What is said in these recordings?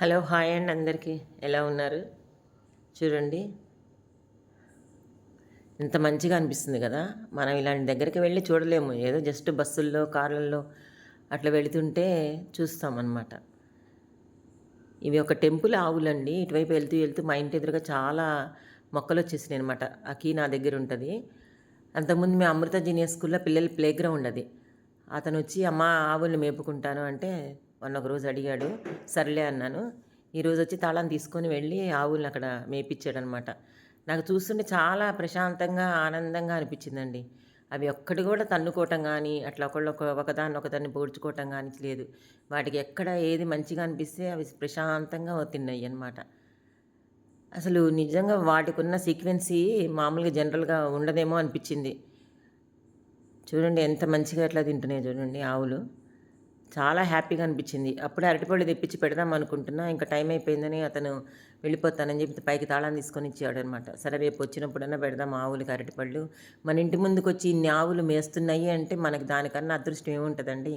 Hello hi అండి అందరికీ. ఎలా ఉన్నారు? చూడండి. ఎంత మంచిగా అనిపిస్తుంది కదా. మనం ఇలాంటి దగ్గరికి వెళ్ళి చూడలేము. ఏదో జస్ట్ బస్సుల్లో కార్లలో అట్లా వెళుతుంటే చూస్తామన్నమాట. ఇవి ఒక టెంపుల్ ఆవులండి. ఇటువైపు వెళ్తూ వెళ్తూ మా ఇంటి ఎదురుగా చాలా మొక్కలు వచ్చేసినాయి అనమాట ఆ కీ నా దగ్గర ఉంటుంది. అంతకుముందు మేము అమృత జీనియర్ స్కూల్లో పిల్లల ప్లే గ్రౌండ్ అది. అతను వచ్చి అమ్మ ఆవుల్ని మేపుకుంటాను అంటే మొన్న ఒక రోజు అడిగాడు సర్లే అన్నాను ఈరోజు వచ్చి తాళం తీసుకొని వెళ్ళి ఆవులను అక్కడ మేపించాడనమాట. నాకు చూస్తుంటే చాలా ప్రశాంతంగా ఆనందంగా అనిపించిందండి. అవి ఒక్కటి కూడా తన్నుకోవటం కానీ అట్లా ఒకళ్ళు ఒక ఒకదాన్ని ఒకదాన్ని పోడ్చుకోవటం కానీ లేదు. వాటికి ఎక్కడ ఏది మంచిగా అనిపిస్తే అవి ప్రశాంతంగా తిన్నాయి అనమాట అసలు నిజంగా వాటికి ఉన్న సీక్వెన్సీ మామూలుగా జనరల్గా ఉండదేమో అనిపించింది. చూడండి ఎంత మంచిగా ఎట్లా తింటున్నాయి చూడండి ఆవులు చాలా హ్యాపీగా అనిపించింది. అప్పుడే అరటిపళ్ళు తెప్పించి పెడదాం అనుకుంటున్నా ఇంకా టైం అయిపోయిందని అతను వెళ్ళిపోతానని చెప్పి పైకి తాళం తీసుకొని ఇచ్చాడు అనమాట సరే రేపు వచ్చినప్పుడన్నా పెడదాం ఆవులకి అరటిపళ్ళు. మన ఇంటి ముందుకు వచ్చి ఇన్ని ఆవులు మేస్తున్నాయి అంటే మనకి దానికన్నా అదృష్టం ఏముంటుందండి?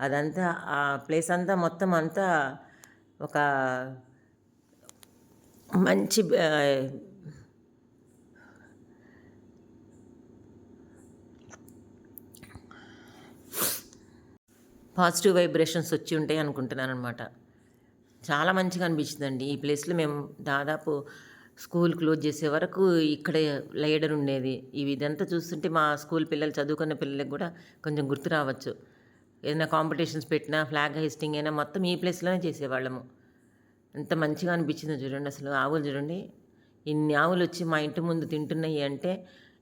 అదంతా ఆ ప్లేస్ అంతా మొత్తం అంతా ఒక మంచి పాజిటివ్ వైబ్రేషన్స్ వచ్చి ఉంటాయి అనుకుంటున్నాను అనమాట చాలా మంచిగా అనిపించిందండి. ఈ ప్లేస్లో మేము దాదాపు స్కూల్ క్లోజ్ చేసే వరకు ఇక్కడే లైడర్ ఉండేది. ఇవి ఇదంతా చూస్తుంటే మా స్కూల్ పిల్లలు చదువుకున్న పిల్లలకు కూడా కొంచెం గుర్తు రావచ్చు. ఏదైనా కాంపిటీషన్స్ పెట్టినా ఫ్లాగ్ హైస్టింగ్ అయినా మొత్తం ఈ ప్లేస్లోనే చేసేవాళ్ళము. ఎంత మంచిగా అనిపించిందో చూడండి అసలు. ఆవులు చూడండి. ఇన్ని ఆవులు వచ్చి మా ఇంటి ముందు తింటున్నాయి అంటే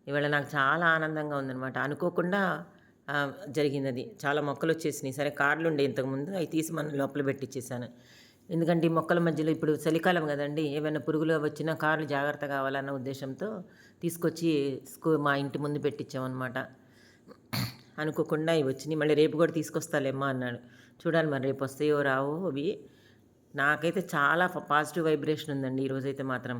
ఇవాళ నాకు చాలా ఆనందంగా ఉందన్నమాట. అనుకోకుండా జరిగింది అది చాలా మొక్కలు వచ్చేసినాయి. సరే కార్లు ఉండే ఇంతకుముందు అవి తీసి మనం లోపల పెట్టించేసాను ఎందుకంటే ఈ మొక్కల మధ్యలో ఇప్పుడు చలికాలం కదండి. ఏమైనా పురుగులు వచ్చినా కార్లు జాగ్రత్త కావాలన్న ఉద్దేశంతో తీసుకొచ్చి స్కూ మా ఇంటి ముందు పెట్టించామన్నమాట అనుకోకుండా ఇవి వచ్చినాయి. మళ్ళీ రేపు కూడా తీసుకొస్తాలేమ్మా అన్నాడు. చూడాలి మరి రేపు వస్తాయో రావో అవి. నాకైతే చాలా పాజిటివ్ వైబ్రేషన్ ఉందండి. ఈరోజైతే మాత్రం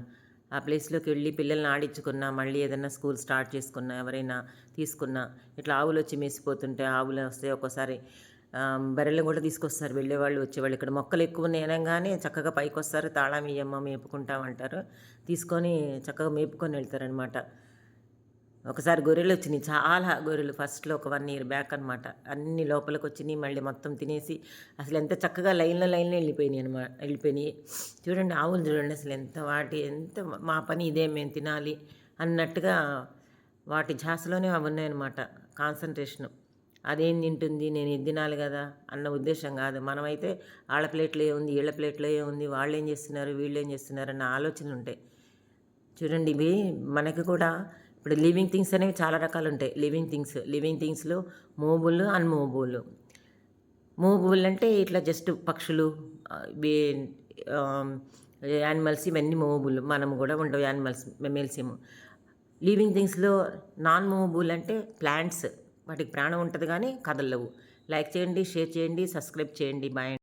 ఆ ప్లేస్లోకి వెళ్ళి పిల్లల్ని ఆడించుకున్నా మళ్ళీ ఏదైనా స్కూల్ స్టార్ట్ చేసుకున్నా ఎవరైనా తీసుకున్నా ఇట్లా ఆవులు వచ్చి మేసిపోతుంటే ఆవులు వస్తే ఒక్కోసారి బర్రెలు కూడా తీసుకొస్తారు. వెళ్ళేవాళ్ళు వచ్చేవాళ్ళు ఇక్కడ. మొక్కలు ఎక్కువ నేనంగానే చక్కగా పైకి వస్తారు తాళం ఇయ్యమ్మ మేపుకుంటామంటారు తీసుకొని చక్కగా మేపుకొని వెళ్తారనమాట ఒకసారి గొర్రెలు వచ్చినాయి. చాలా గొర్రెలు ఫస్ట్లో ఒక వన్ ఇయర్ బ్యాక్ అనమాట అన్ని లోపలికి వచ్చినాయి మళ్ళీ మొత్తం తినేసి అసలు ఎంత చక్కగా లైన్లో లైన్లో వెళ్ళిపోయినాయి అనమాట వెళ్ళిపోయినాయి. చూడండి ఆవులు చూడండి అసలు ఎంత వాటి ఎంత మా పని ఇదే మేము తినాలి అన్నట్టుగా వాటి ఝాసలోనే అవి ఉన్నాయన్నమాట కాన్సన్ట్రేషను. అదేం తింటుంది నేను ఇది తినాలి కదా అన్న ఉద్దేశం కాదు. మనమైతే వాళ్ళ ప్లేట్లో ఏముంది వీళ్ళ ప్లేట్లో ఏముంది వాళ్ళు ఏం చేస్తున్నారు వీళ్ళు ఏం చేస్తున్నారు అన్న ఆలోచనలు ఉంటాయి చూడండి ఇవి మనకి కూడా ఇప్పుడు లివింగ్ థింగ్స్ అనేవి చాలా రకాలు ఉంటాయి లివింగ్ థింగ్స్ లివింగ్ థింగ్స్లో మూవబుల్ అన్మూవబుల్ మూవబుల్ అంటే ఇట్లా జస్ట్ పక్షులు యానిమల్స్ ఇవన్నీ మూవబుల్ మనం కూడా ఉండవు యానిమల్స్ మెమేల్సేమో లివింగ్ థింగ్స్లో నాన్ మూవబుల్ అంటే ప్లాంట్స్. వాటికి ప్రాణం ఉంటుంది కానీ కదలవు. లైక్ చేయండి షేర్ చేయండి సబ్స్క్రైబ్ చేయండి. బాయ్